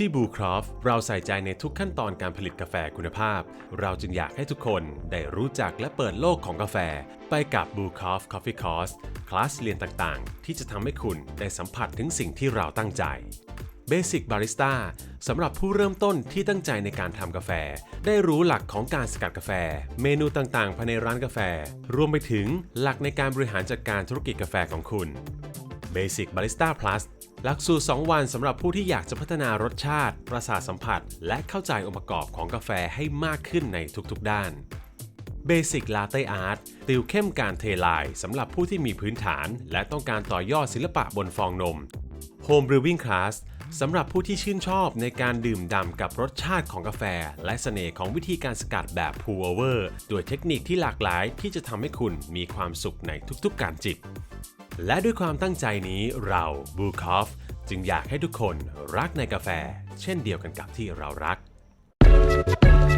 ที่บูครอฟเราใส่ใจในทุกขั้นตอนการผลิตกาแฟคุณภาพ เราจึงอยากให้ทุกคนได้รู้จักและเปิดโลกของกาแฟ ไปกับบูครอฟ Coffee Course คลาสเรียนต่างๆ ที่จะทำให้คุณได้สัมผัสถึงสิ่งที่เราตั้งใจ Basic Barista สำหรับผู้เริ่มต้นที่ตั้งใจในการทำกาแฟ ได้รู้หลักของการสกัดกาแฟ เมนูต่างๆ ภายในร้านกาแฟ รวมไปถึงหลักในการบริหารจัดการธุรกิจกาแฟของคุณ Basic Barista Plus หลักสูตร 2 วันสำหรับผู้ที่อยากจะพัฒนารสชาติ ประสาทสัมผัส และเข้าใจองค์ประกอบของกาแฟให้มากขึ้นในทุกๆด้าน Basic Latte Art ติวเข้มการเทลายสำหรับผู้ที่มีพื้นฐาน และต้องการต่อยอดศิลปะบนฟองนม Home Brewing Class สำหรับผู้ที่ชื่นชอบในการดื่มด่ำกับรสชาติของกาแฟ และเสน่ห์ของวิธีการสกัดแบบ Pour Over ด้วยเทคนิคที่หลากหลายที่จะทำให้คุณมีความสุขในทุกๆการจิบ และด้วยความตั้งใจนี้เราบูคอฟจึงอยากให้ทุกคนรักในกาแฟ เช่นเดียวกันกับที่เรารัก Check it out.